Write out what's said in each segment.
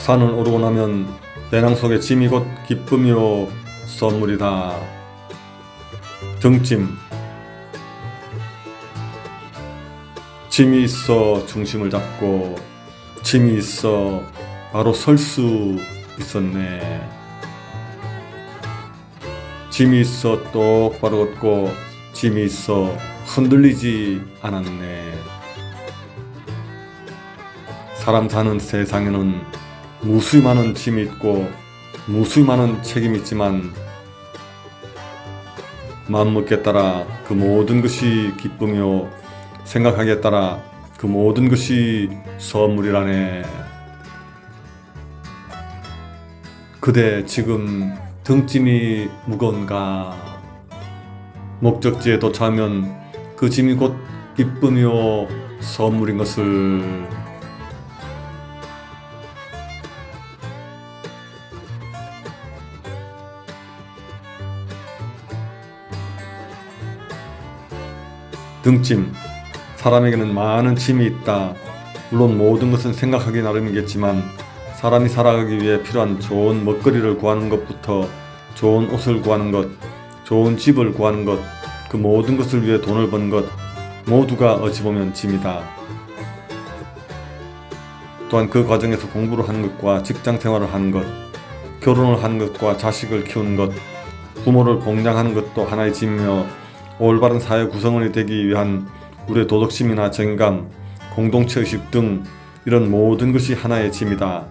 산을 오르고 나면 배낭 속에 짐이 곧 기쁨이요 선물이다. 등짐 짐이 있어 중심을 잡고 짐이 있어 바로 설 수 있었네. 짐이 있어 똑바로 걷고 짐이 있어 흔들리지 않았네. 사람 사는 세상에는 무수히 많은 짐이 있고 무수히 많은 책임이 있지만 마음먹기에 따라 그 모든 것이 기쁨이요 생각하기에 따라 그 모든 것이 선물이라네. 그대 지금 등짐이 무거운가? 목적지에 도착하면 그 짐이 곧 기쁨이요 선물인 것을 등짐 사람에게는 많은 짐이 있다. 물론 모든 것은 생각하기 나름이겠지만 사람이 살아가기 위해 필요한 좋은 먹거리를 구하는 것부터 좋은 옷을 구하는 것, 좋은 집을 구하는 것, 그 모든 것을 위해 돈을 번 것, 모두가 어찌 보면 짐이다. 또한 그 과정에서 공부를 하는 것과 직장 생활을 하는 것, 결혼을 하는 것과 자식을 키우는 것, 부모를 봉양하는 것도 하나의 짐이며 올바른 사회 구성원이 되기 위한 우리의 도덕심이나 정감, 공동체 의식 등 이런 모든 것이 하나의 짐이다.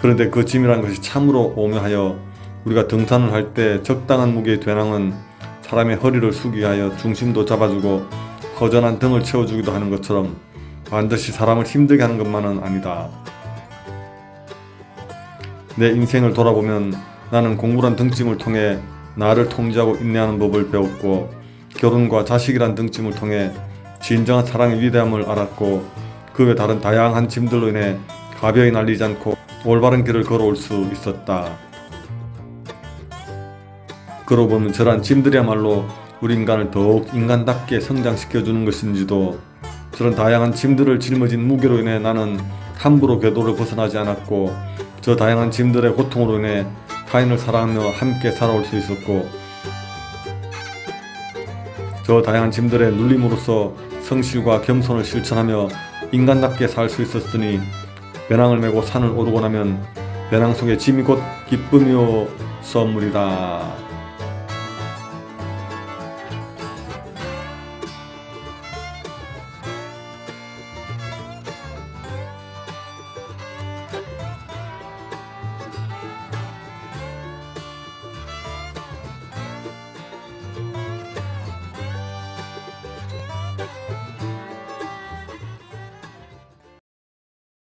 그런데 그 짐이란 것이 참으로 오묘하여 우리가 등산을 할 때 적당한 무게의 되낭은 사람의 허리를 숙이게 하여 중심도 잡아주고 허전한 등을 채워주기도 하는 것처럼 반드시 사람을 힘들게 하는 것만은 아니다. 내 인생을 돌아보면 나는 공부란 등짐을 통해 나를 통제하고 인내하는 법을 배웠고 결혼과 자식이란 등짐을 통해 진정한 사랑의 위대함을 알았고 그 외 다른 다양한 짐들로 인해 가벼이 날리지 않고 올바른 길을 걸어올 수 있었다. 그러고 보면 저런 짐들이야말로 우리 인간을 더욱 인간답게 성장시켜주는 것인지도 저런 다양한 짐들을 짊어진 무게로 인해 나는 함부로 궤도를 벗어나지 않았고 저 다양한 짐들의 고통으로 인해 타인을 사랑하며 함께 살아올 수 있었고 저 다양한 짐들의 눌림으로써 성실과 겸손을 실천하며 인간답게 살 수 있었으니 배낭을 메고 산을 오르고 나면 배낭 속에 짐이 곧 기쁨이요 선물이다.